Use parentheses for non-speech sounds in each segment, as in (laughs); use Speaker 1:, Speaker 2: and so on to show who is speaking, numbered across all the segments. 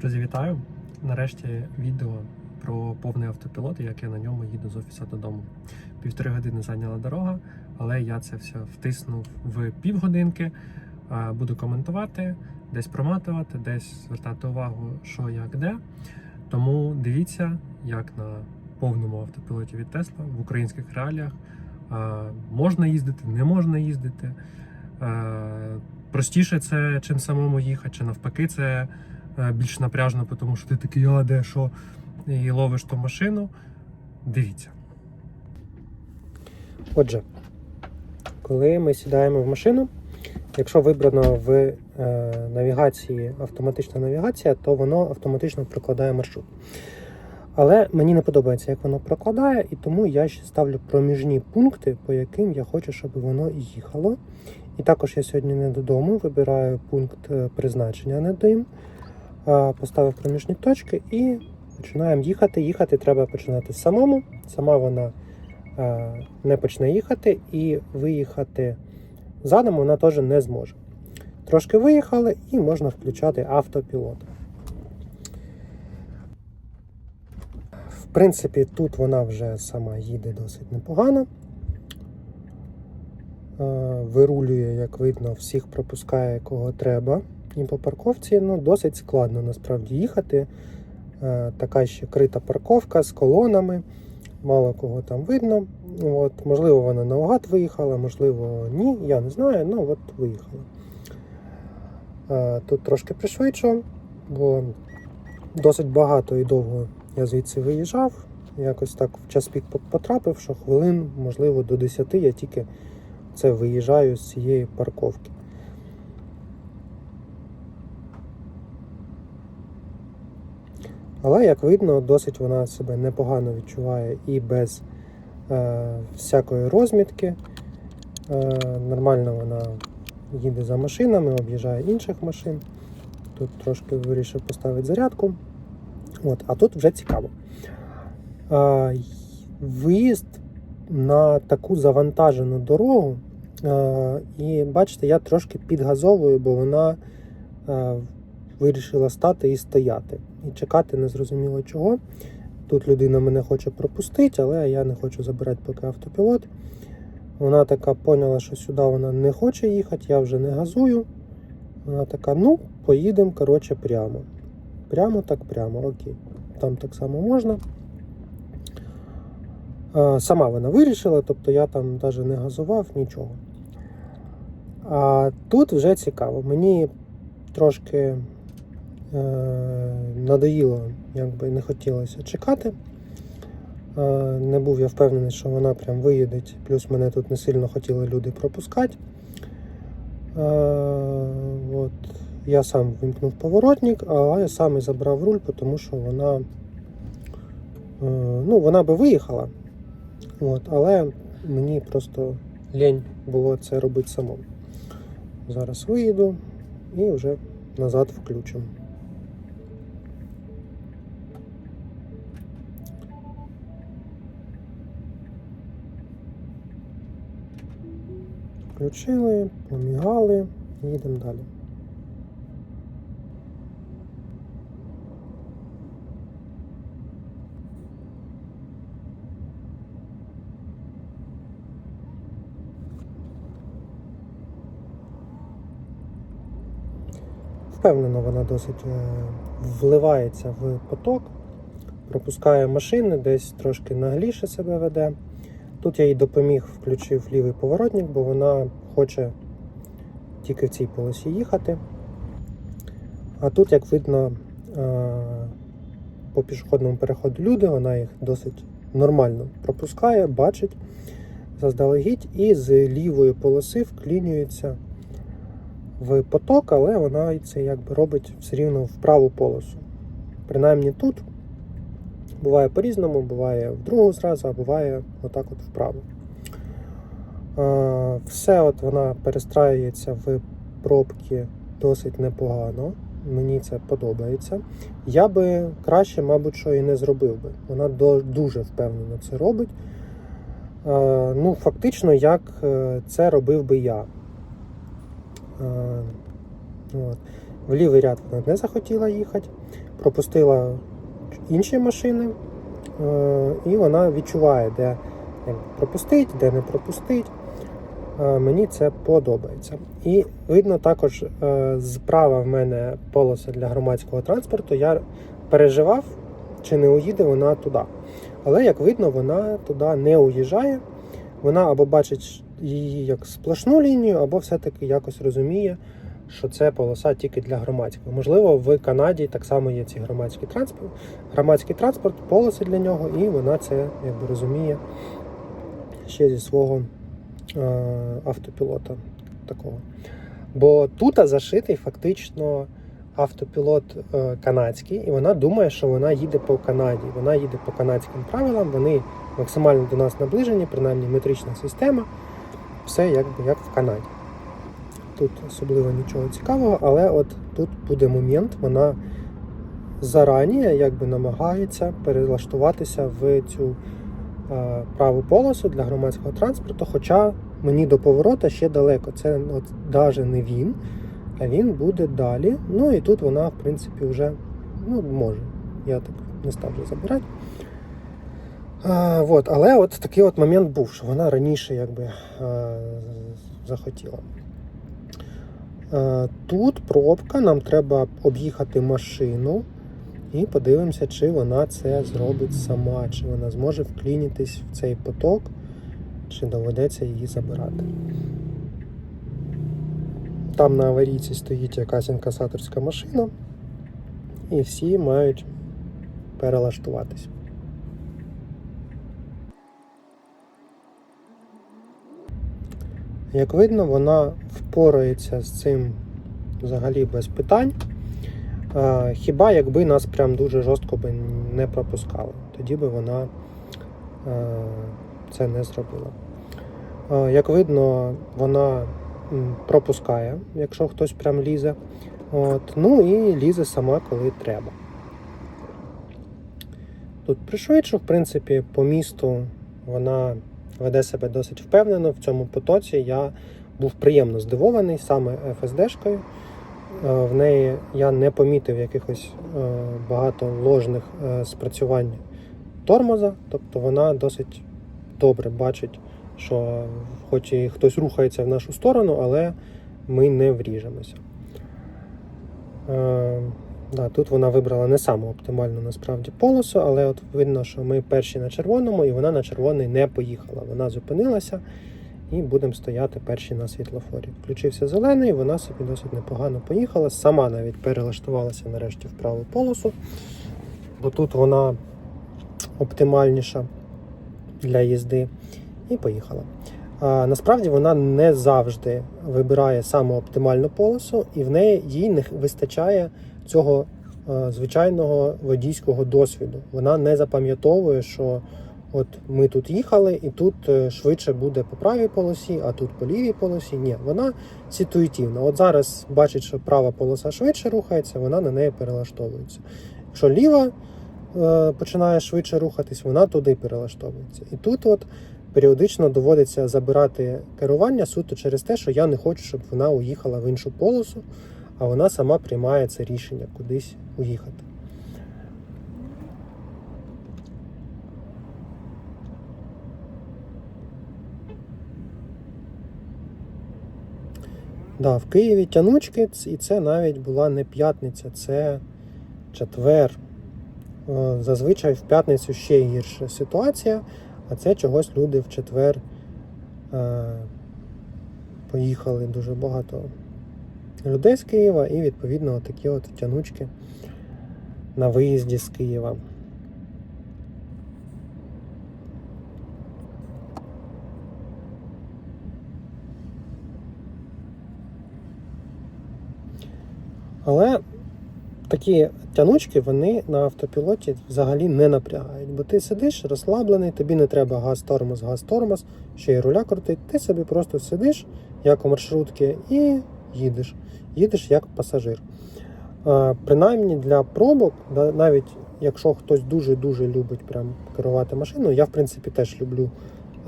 Speaker 1: Друзі, вітаю! Нарешті відео про повний автопілот, як я на ньому їду з офісу додому. Півтори години зайняла дорога, але я це все втиснув в півгодинки. Буду коментувати, десь проматувати, десь звертати увагу, що як де. Тому дивіться, як на повному автопілоті від Тесла в українських реаліях можна їздити, не можна їздити. Простіше це чим самому їхати, чи навпаки, це більш напряжно, тому що ти такий, а де що, і ловиш ту машину. Дивіться.
Speaker 2: Отже, коли ми сідаємо в машину, якщо вибрано в е, навігації автоматична навігація, то воно автоматично прокладає маршрут. Але мені не подобається, як воно прокладає, і тому я ще ставлю проміжні пункти, по яким я хочу, щоб воно їхало. І також я сьогодні не додому, вибираю пункт е, призначення не дим, поставив проміжні точки і починаємо їхати. Їхати треба починати самому. Сама вона не почне їхати, і виїхати задом вона теж не зможе. Трошки виїхали і можна включати автопілот. В принципі, тут вона вже сама їде досить непогано. Вирулює, як видно, всіх пропускає кого треба. І по парковці ну, досить складно насправді їхати. Е, Така ще крита парковка з колонами мало кого там видно. От, можливо, вона наугад виїхала, можливо, ні, я не знаю, ну от виїхала. Е, Тут трошки пришвидшу, бо досить багато і довго я звідси виїжджав. Якось так в час пік потрапив, що хвилин, можливо, до 10 я тільки це виїжджаю з цієї парковки. Але, як видно, досить вона себе непогано відчуває і без е, всякої розмітки. Е, нормально вона їде за машинами, об'їжджає інших машин. Тут трошки вирішив поставити зарядку. От, а тут вже цікаво. Е, виїзд на таку завантажену дорогу. Е, і бачите, я трошки підгазовую, бо вона е, вирішила стати і стояти. І чекати незрозуміло чого. Тут людина мене хоче пропустити, але я не хочу забирати поки автопілот. Вона така поняла, що сюди вона не хоче їхати, я вже не газую. Вона така, ну, поїдемо, коротше, прямо. Прямо так прямо, окей. Там так само можна. Сама вона вирішила, тобто я там навіть не газував нічого. А тут вже цікаво. Мені трошки надоїло, якби не хотілося чекати. Е, не був я впевнений, що вона прям виїде, плюс мене тут не сильно хотіли люди пропускати. Е, от. Я сам вимкнув поворотник, а я сам і забрав руль, тому що вона, е, ну, вона би виїхала, от, але мені просто лень було це робити самому. Зараз виїду і вже назад включимо. Включили, помігали, їдемо далі. Впевнено, вона досить е, вливається в поток, пропускає машини, десь трошки нагліше себе веде. Тут я їй допоміг, включив лівий поворотник, бо вона хоче тільки в цій полосі їхати. А тут, як видно, е, по пішохідному переходу люди, вона їх досить нормально пропускає, бачить заздалегідь і з лівої полоси вклінюється в поток, але вона це якби робить все рівно в праву полосу. Принаймні тут буває по-різному, буває в другу зразу, а буває отак от вправо. Е, Все от вона перестраюється в пробки досить непогано. Мені це подобається. Я би краще, мабуть, що і не зробив би. Вона дуже впевнено це робить. Е, Ну, фактично, як е, це робив би я. От. В лівий ряд вона не захотіла їхати, пропустила інші машини, е, і вона відчуває, де пропустить, де не пропустить. Е, Мені це подобається. І видно також е, справа в мене полоса для громадського транспорту. Я переживав, чи не уїде вона туди. Але як видно, вона туди не уїжджає. Вона або бачить її як сплошну лінію, або все-таки якось розуміє, що це полоса тільки для громадського. Можливо, в Канаді так само є ці громадські транспорт, громадський транспорт, полоси для нього, і вона це якби розуміє ще зі свого е, автопілота такого. Бо тут зашитий фактично автопілот е, канадський, і вона думає, що вона їде по Канаді. Вона їде по канадським правилам, вони максимально до нас наближені, принаймні метрична система. Все якби як в Канаді. Тут особливо нічого цікавого, але от тут буде момент, вона зарані якби намагається перелаштуватися в цю е, праву полосу для громадського транспорту. Хоча мені до поворота ще далеко. Це от навіть не він, а він буде далі. Ну і тут вона, в принципі, вже ну, може. Я так не став вже забирати. А, вот, але от такий от момент був, що вона раніше якби а, захотіла. А, тут пробка, нам треба об'їхати машину і подивимося, чи вона це зробить сама, чи вона зможе вклінитись в цей поток, чи доведеться її забирати. Там на аварійці стоїть якась інкасаторська машина, і всі мають перелаштуватись. Як видно, вона впорається з цим взагалі без питань. Хіба якби нас прям дуже жорстко би не пропускали, тоді би вона е, це не зробила. Як видно, вона пропускає, якщо хтось прям лізе. От, ну і лізе сама, коли треба. Тут пришвидшу, в принципі, по місту вона веде себе досить впевнено в цьому потоці. Я був приємно здивований саме FSD-шкою. Е, В неї я не помітив якихось е, багато ложних е, спрацювань тормоза, тобто вона досить добре бачить, що хоч і хтось рухається в нашу сторону, але ми не вріжемося. Да, тут вона вибрала не саму оптимальну насправді полосу, але от видно, що ми перші на червоному, і вона на червоний не поїхала. Вона зупинилася і будемо стояти перші на світлофорі. Включився зелений, вона собі досить непогано поїхала. Сама навіть перелаштувалася нарешті в праву полосу, бо тут вона оптимальніша для їзди, і поїхала. А, насправді вона не завжди вибирає саму оптимальну полосу, і в неї їй не вистачає цього е, звичайного водійського досвіду. Вона не запам'ятовує, що от ми тут їхали, і тут е, швидше буде по правій полосі, а тут по лівій полосі. Ні, вона ситуативна. От зараз бачить, що права полоса швидше рухається, вона на неї перелаштовується. Якщо ліва е, починає швидше рухатись, вона туди перелаштовується. І тут от періодично доводиться забирати керування суто через те, що я не хочу, щоб вона уїхала в іншу полосу, а вона сама приймає це рішення кудись уїхати. Да, в Києві тянучки, і це навіть була не п'ятниця, це четвер. Е, Зазвичай в п'ятницю ще гірша ситуація, а це чогось люди в четвер е, поїхали дуже багато людей з Києва, і відповідно такі от тянучки на виїзді з Києва. Але такі тянучки вони на автопілоті взагалі не напрягають, бо ти сидиш розслаблений, тобі не треба газ-тормоз, газ-тормоз, ще й руля крутить. Ти собі просто сидиш, як у маршрутки, і їдеш. Їдеш як пасажир. Е, Принаймні для пробок, навіть якщо хтось дуже-дуже любить прям керувати машиною, я в принципі теж люблю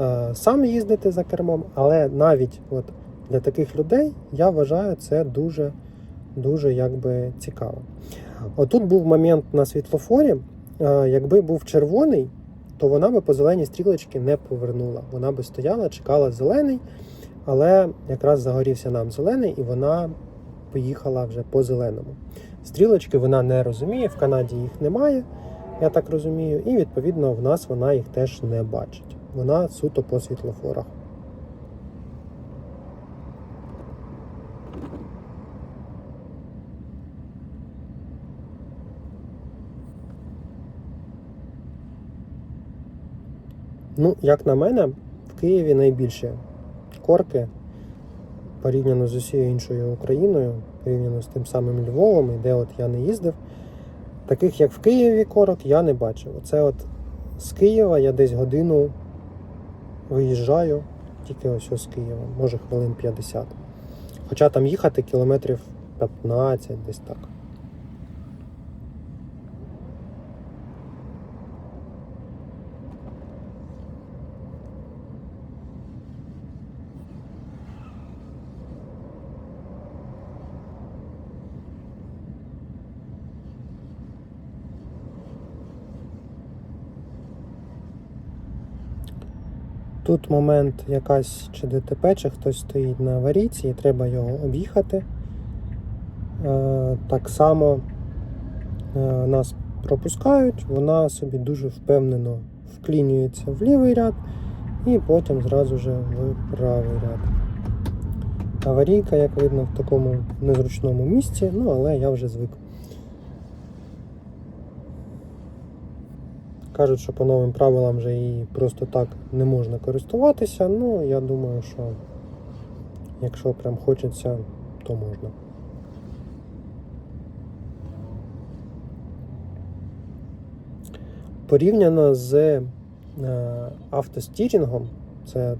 Speaker 2: е, сам їздити за кермом, але навіть от для таких людей я вважаю це дуже дуже якби цікаво. Отут був момент на світлофорі. е, Якби був червоний, то вона би по зеленій стрілочці не повернула. Вона би стояла, чекала зелений, але якраз загорівся нам зелений, і вона поїхала вже по зеленому. Стрілочки вона не розуміє, в Канаді їх немає, я так розумію, і відповідно в нас вона їх теж не бачить. Вона суто по світлофорах. Ну, як на мене, в Києві найбільші корки порівняно з усією іншою Україною, порівняно з тим самим Львовом, і де от я не їздив. Таких, як в Києві корок, я не бачив. Оце от з Києва я десь годину виїжджаю, тільки ось ось з Києва, може хвилин 50. Хоча там їхати кілометрів 15, десь так. Тут момент якась чи ДТП, чи хтось стоїть на аварійці, і треба його об'їхати. Е, Так само е, нас пропускають, вона собі дуже впевнено вклінюється в лівий ряд і потім зразу же в правий ряд. Аварійка, як видно, в такому незручному місці, ну але я вже звик. Кажуть, що по новим правилам вже її просто так не можна користуватися. Ну, я думаю, що якщо прям хочеться, то можна. Порівняно з е, автостірінгом, це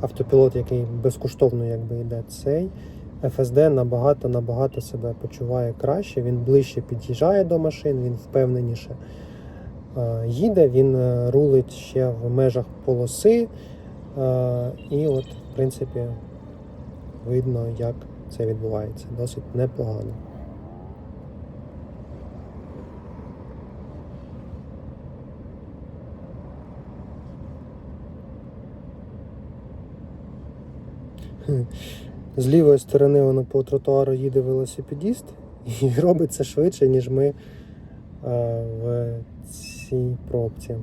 Speaker 2: автопілот, який безкоштовно якби йде цей. FSD набагато набагато себе почуває краще, він ближче під'їжджає до машин, він впевненіше їде, він е, рулить ще в межах полоси. е, І от, в принципі, видно, як це відбувається. Досить непогано. З лівої сторони воно по тротуару їде велосипедіст і (laughs) робить це швидше, ніж ми е, в цій пробці.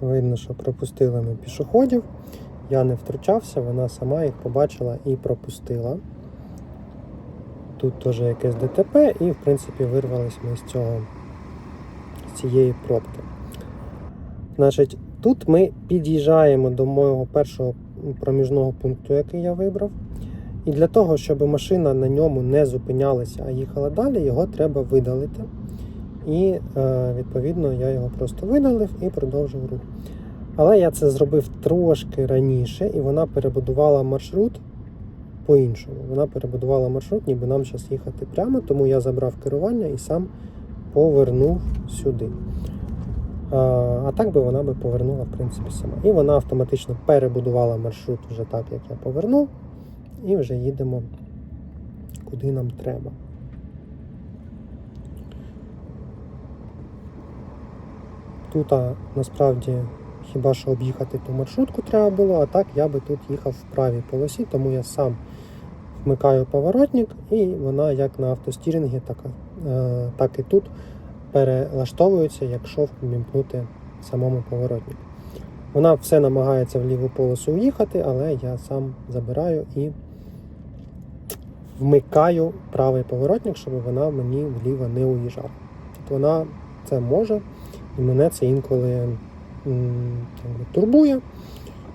Speaker 2: Видно, що пропустили ми пішоходів. Я не втручався, вона сама їх побачила і пропустила. Тут теж якесь ДТП, і в принципі вирвались ми з цього з цієї пробки. Значить, тут ми під'їжджаємо до мого першого проміжного пункту, який я вибрав. І для того, щоб машина на ньому не зупинялася, а їхала далі, його треба видалити. І е, відповідно я його просто видалив і продовжив рух. Але я це зробив трошки раніше, і вона перебудувала маршрут по-іншому. Вона перебудувала маршрут, ніби нам зараз їхати прямо, тому я забрав керування і сам повернув сюди. А, так би вона би повернула, в принципі, сама. І вона автоматично перебудувала маршрут вже так, як я повернув, і вже їдемо куди нам треба. Тут а, насправді хіба що об'їхати ту маршрутку треба було, а так я би тут їхав в правій полосі, тому я сам вмикаю поворотник, і вона як на автостірінгі, так, так і тут перелаштовується, якщо вмімкнути самому поворотнику. Вона все намагається в ліву полосу уїхати, але я сам забираю і вмикаю правий поворотник, щоб вона мені вліво не уїжджала. Тобто вона це може, і мене це інколи м, турбує,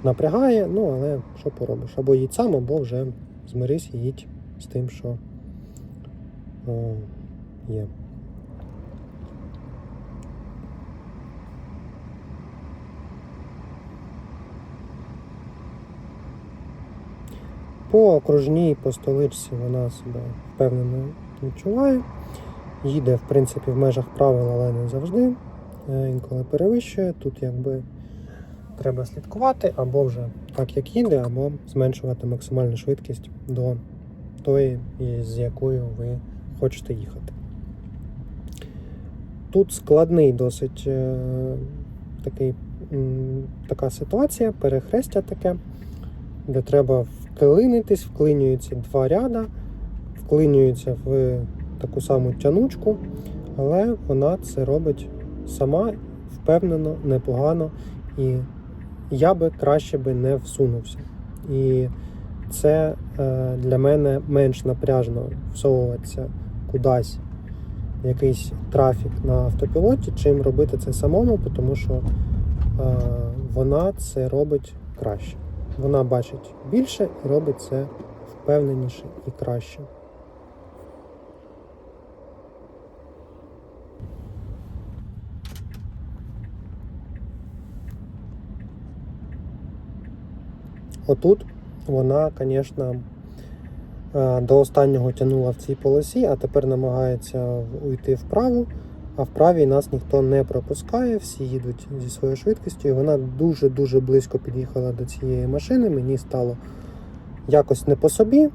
Speaker 2: напрягає, ну але що поробиш? Або їдь сам, або вже змирись їдь з тим, що о, є. По окружній, по столичці вона себе впевнено відчуває. Їде, в принципі, в межах правил, але не завжди. е, інколи перевищує. Тут якби треба слідкувати або вже так, як їде, або зменшувати максимальну швидкість до тої, з якою ви хочете їхати. Тут складний досить е, такий, така ситуація, перехрестя таке, де треба вклинитись, вклинюються два ряда, вклинюються в таку саму тянучку, але вона це робить сама впевнено, непогано, і я би краще би не всунувся. І це е, для мене менш напряжно всовуватися кудись якийсь трафік на автопілоті, чим робити це самому, тому що е, вона це робить краще. Вона бачить більше і робить це впевненіше і краще. Отут вона, звісно, е, до останнього тягнула в цій полосі, а тепер намагається уйти вправо. А вправі нас ніхто не пропускає, всі їдуть зі своєю швидкістю. І вона дуже-дуже близько під'їхала до цієї машини. Мені стало якось не по собі,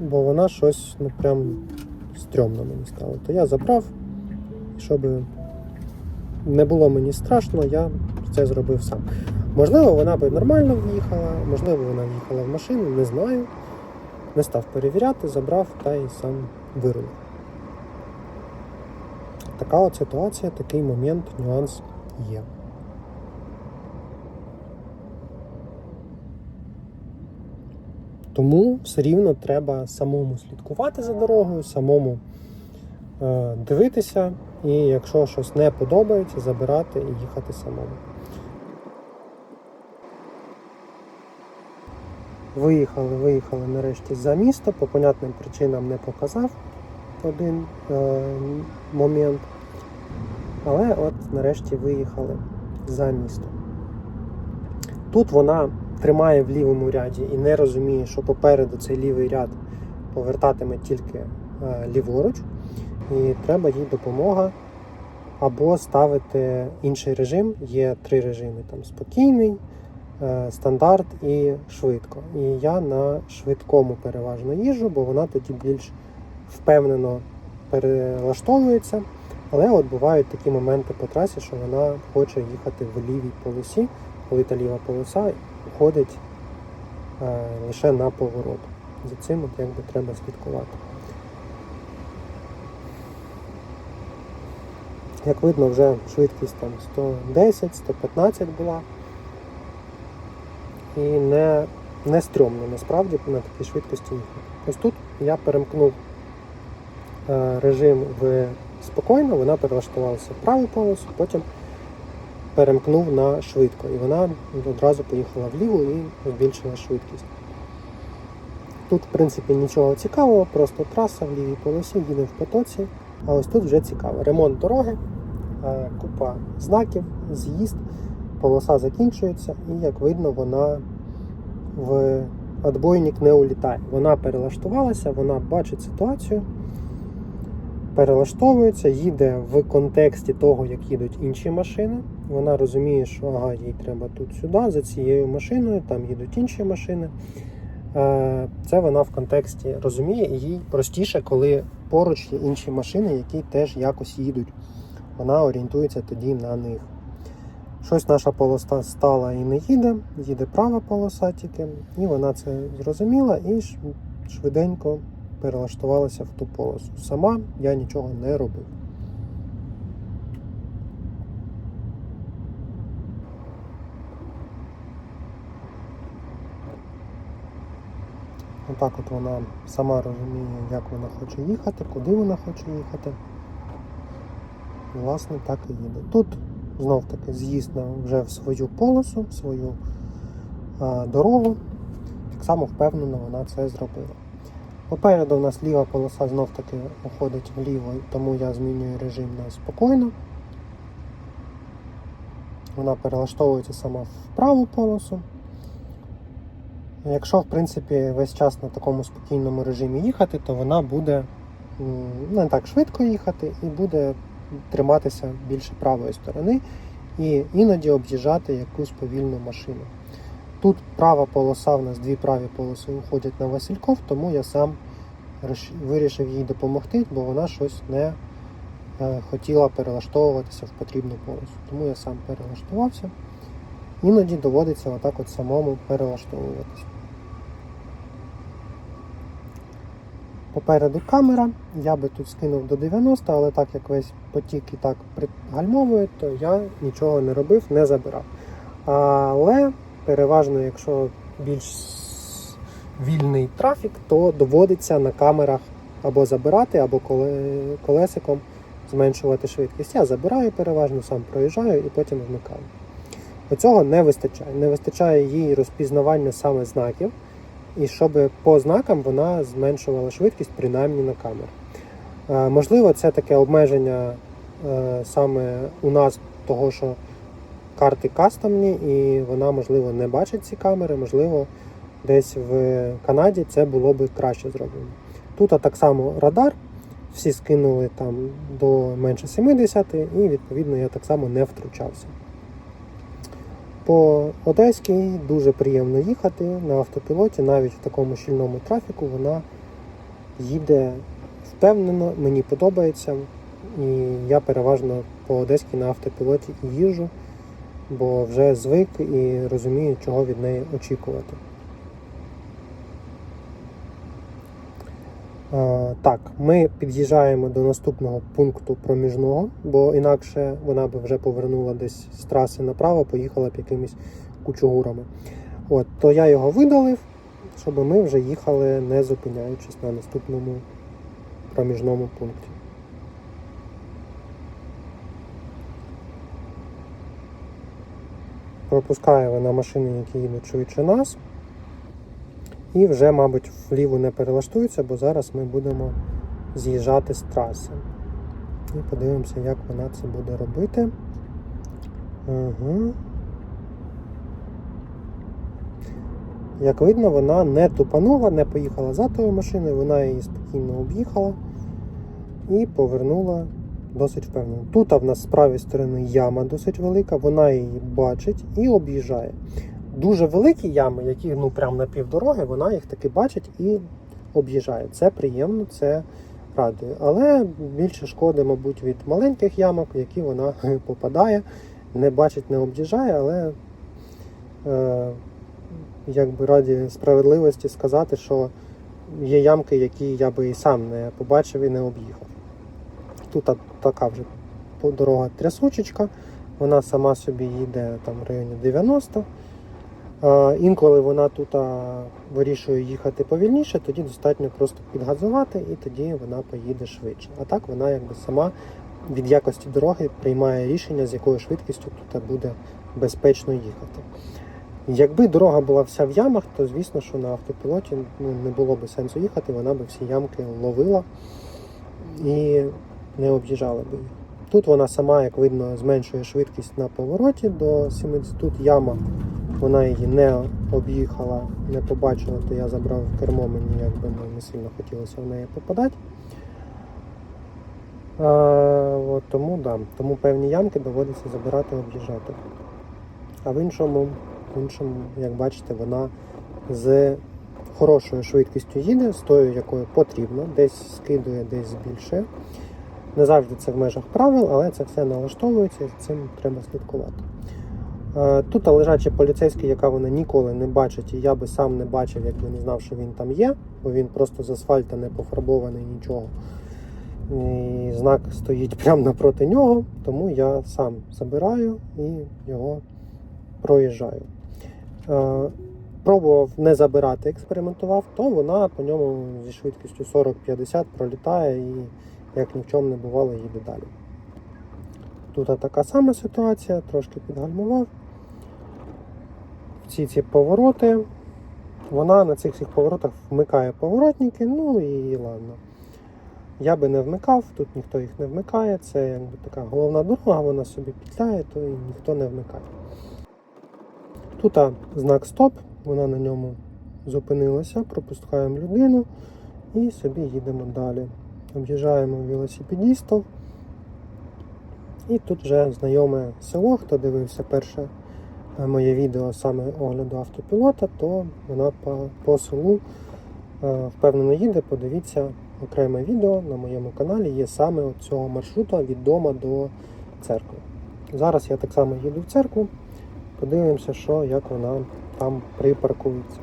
Speaker 2: бо вона щось ну прям стрьомно мені стало. То я забрав, щоб не було мені страшно, я це зробив сам. Можливо, вона би нормально в'їхала, можливо, вона в'їхала в машину, не знаю. Не став перевіряти, забрав та й сам вирулив. Така от ситуація, такий момент, нюанс є. Тому все рівно треба самому слідкувати за дорогою, самому е, дивитися, і якщо щось не подобається, забирати і їхати самому. Виїхали, виїхали нарешті за місто, по понятним причинам не показав один е, момент. Але от нарешті виїхали за місто. Тут вона тримає в лівому ряді і не розуміє, що попереду цей лівий ряд повертатиме тільки е, ліворуч, і треба їй допомога або ставити інший режим. Є три режими: там спокійний, е, стандарт і швидко. І я на швидкому переважно їжджу, бо вона тоді більш впевнено перелаштовується. Але от бувають такі моменти по трасі, що вона хоче їхати в лівій полосі, коли та ліва полоса уходить е, лише на поворот. За цим от якби треба слідкувати. Як видно, вже швидкість там 110-115 була. І не, не стрьомно насправді на такій швидкості їхати. Ось тут я перемкнув режим в спокійно, вона перелаштувалася в праву полосу, потім перемкнув на швидко. І вона одразу поїхала вліву і збільшила швидкість. Тут, в принципі, нічого цікавого, просто траса в лівій полосі, їде в потоці. А ось тут вже цікаво. Ремонт дороги, е, купа знаків, з'їзд, полоса закінчується, і як видно, вона в отбойник не улітає. Вона перелаштувалася, вона бачить ситуацію перелаштовується, їде в контексті того, як їдуть інші машини. Вона розуміє, що ага, їй треба тут сюди, за цією машиною, там їдуть інші машини. Е, Це вона в контексті розуміє, і їй простіше, коли поруч є інші машини, які теж якось їдуть. Вона орієнтується тоді на них. Щось наша полоса стала і не їде, їде права полоса тільки, і вона це зрозуміла і швиденько перелаштувалася в ту полосу. Сама я нічого не робив. Отак от вона сама розуміє, як вона хоче їхати, куди вона хоче їхати. Власне, так і їде. Тут знов таки з'їзд вже в свою полосу, в свою а, дорогу. Так само впевнено вона це зробила. Попереду у нас ліва полоса знов таки уходить вліво, тому я змінюю режим на спокійно. Вона перелаштовується сама в праву полосу. Якщо, в принципі, весь час на такому спокійному режимі їхати, то вона буде не так швидко їхати і буде триматися більше правої сторони і іноді об'їжджати якусь повільну машину. Тут права полоса, в нас дві праві полоси уходять на Васильков, тому я сам вирішив їй допомогти, бо вона щось не е, хотіла перелаштовуватися в потрібну полосу. Тому я сам перелаштувався. Іноді доводиться отак от самому перелаштовуватися. Попереду камера, я би тут скинув до 90, але так як весь потік і так пригальмовує, то я нічого не робив, не забирав. Але переважно, якщо більш вільний трафік, то доводиться на камерах або забирати, або колесиком зменшувати швидкість. Я забираю переважно, сам проїжджаю і потім вмикаю. Оцього не вистачає. Не вистачає їй розпізнавання саме знаків, і щоб по знакам вона зменшувала швидкість, принаймні на камеру. Е, можливо, це таке обмеження е, саме у нас, того, що карти кастомні, і вона, можливо, не бачить ці камери, можливо, десь в Канаді це було би краще зроблено. Тут так само радар, всі скинули там до менше 70, і відповідно я так само не втручався. По Одеській дуже приємно їхати на автопілоті, навіть в такому щільному трафіку вона їде впевнено, мені подобається. І я переважно по Одеській на автопілоті і їжджу, бо вже звик і розумію, чого від неї очікувати. Так, ми під'їжджаємо до наступного пункту проміжного, бо інакше вона б вже повернула десь з траси направо, поїхала б якимись кучугурами. От, то я його видалив, щоб ми вже їхали, не зупиняючись на наступному проміжному пункті. Пропускає вона машини, які їдуть швидше нас. І вже, мабуть, вліво не перелаштується, бо зараз ми будемо з'їжджати з траси. І подивимося, як вона це буде робити. Угу. Як видно, вона не тупанула, не поїхала за тою машиною, вона її спокійно об'їхала і повернула досить впевнено. Тут в нас з правої сторони яма досить велика, вона її бачить і об'їжджає дуже великі ями, які ну прям на півдороги, вона їх таки бачить і об'їжджає. Це приємно, це радує. Але більше шкоди, мабуть, від маленьких ямок, в які вона (laughs) попадає, не бачить, не об'їжджає, але е, якби раді справедливості сказати, що є ямки, які я би і сам не побачив і не об'їхав. Тут така вже дорога трясучечка, вона сама собі їде там в районі 90. Е, Інколи вона тут вирішує їхати повільніше, тоді достатньо просто підгазувати і тоді вона поїде швидше. А так вона якби сама від якості дороги приймає рішення, з якою швидкістю тут буде безпечно їхати. Якби дорога була вся в ямах, то звісно, що на автопілоті ну, не було б сенсу їхати, вона б всі ямки ловила і не об'їжджала б їх. Тут вона сама, як видно, зменшує швидкість на повороті до 70. Тут яма вона її не об'їхала, не побачила, то я забрав кермо, мені якби ну, не сильно хотілося в неї попадати. А, от, тому, да, тому певні ямки доводиться забирати об'їжджати. А в іншому, в іншому, як бачите, вона з хорошою швидкістю їде, з тою, якою потрібно, десь скидує, десь збільшує. Не завжди це в межах правил, але це все налаштовується і цим треба слідкувати. Е, Тут лежачий поліцейський, яка вона ніколи не бачить, і я би сам не бачив, якби не знав, що він там є, бо він просто з асфальта не пофарбований нічого. І знак стоїть (laughs) прямо напроти нього, тому я сам забираю і його проїжджаю. Е, Пробував не забирати, експериментував, то вона по ньому зі швидкістю 40-50 пролітає і як ні в чому не бувало їде далі. Тут така сама ситуація, трошки підгальмував. Всі ці повороти. Вона на цих всіх поворотах вмикає поворотники, ну і ладно. Я би не вмикав, тут ніхто їх не вмикає. Це якби така головна дорога, вона собі петляє, то і ніхто не вмикає. Тут знак стоп, вона на ньому зупинилася, пропускаємо людину і собі їдемо далі. Об'їжджаємо велосипедистів. І тут вже знайоме село, хто дивився перше е, моє відео саме огляду автопілота, то вона по, по селу е, впевнено їде. Подивіться окреме відео на моєму каналі є саме цього маршруту від дома до церкви. Зараз я так само їду в церкву, подивимося, що як вона там припаркується.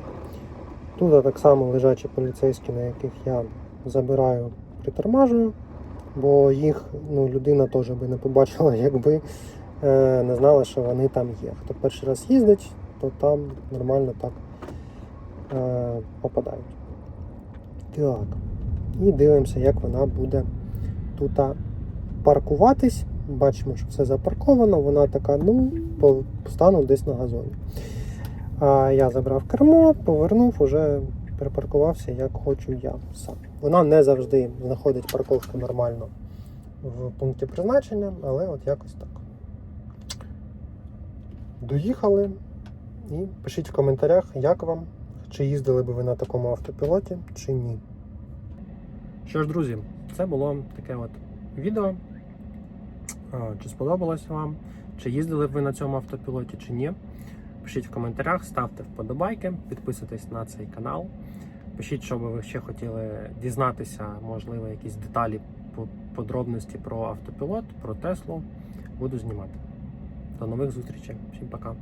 Speaker 2: Тут так само лежачі поліцейські, на яких я забираю, притормажую, бо їх ну, людина теж би не побачила, (laughs) якби е, не знала, що вони там є. Хто перший раз їздить, то там нормально так е, попадають. Так. І дивимося, як вона буде тут паркуватись. Бачимо, що все запарковано, вона така, ну, стану десь на газоні. А я забрав кермо, повернув, уже припаркувався, як хочу я сам. Вона не завжди знаходить парковку нормально в пункті призначення, але от якось так. Доїхали. І пишіть в коментарях, як вам, чи їздили би ви на такому автопілоті, чи ні.
Speaker 1: Що ж, друзі, це було таке от відео. Чи сподобалось вам? Чи їздили б ви на цьому автопілоті, чи ні? Пишіть в коментарях, ставте вподобайки, підписуйтесь на цей канал. Пишіть, що би ви ще хотіли дізнатися, можливо, якісь деталі, по- подробності про автопілот, про Теслу. Буду знімати. До нових зустрічей. Всім пока.